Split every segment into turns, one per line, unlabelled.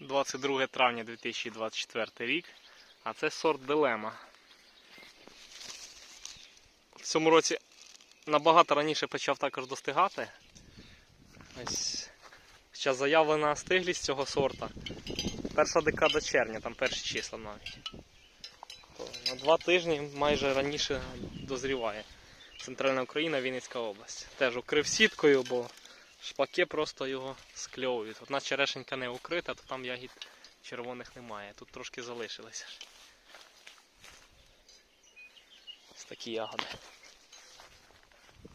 22 травня 2024 рік. А це сорт Дилема. В цьому році набагато раніше почав також достигати. Ось зараз заявлена стиглість цього сорта. Перша декада червня, там перші числа навіть. На два тижні майже раніше дозріває. Центральна Україна, Вінницька область. Теж укрив сіткою, бо шпаки просто його скльовують. Одна черешенька не укрита, то там ягід червоних немає. Тут трошки залишилося. Ось такі ягоди.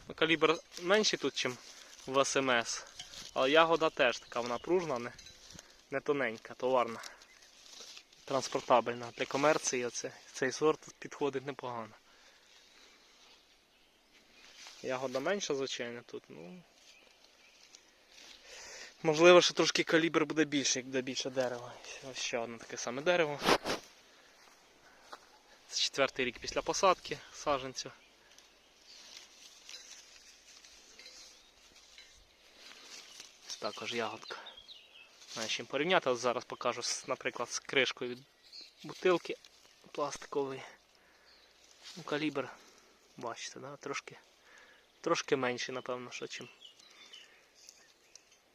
Ну, калібр менший тут, ніж в СМС. Але ягода теж така, вона пружна, не, не тоненька, товарна. Транспортабельна. Для комерції оце, цей сорт підходить непогано. Ягода менша, звичайно, тут. Ну, можливо, що трошки калібр буде більший, як буде більше дерева. Ось ще одне таке саме дерево. Це четвертий рік після посадки саджанцю. Ось також ягодка. Знаю, чим порівняти. От зараз покажу, наприклад, з кришкою від бутилки пластикової. Ну, калібр, бачите, да? трошки, трошки менший, напевно, що чим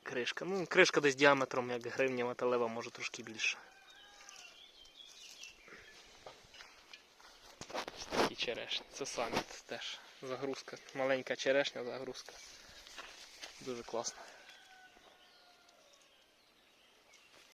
кришка. Ну, кришка десь діаметром, як гривня металева, може трошки більше. Такі черешні. Це саміт теж. Загрузка. Маленька черешня, загрузка. Дуже класно.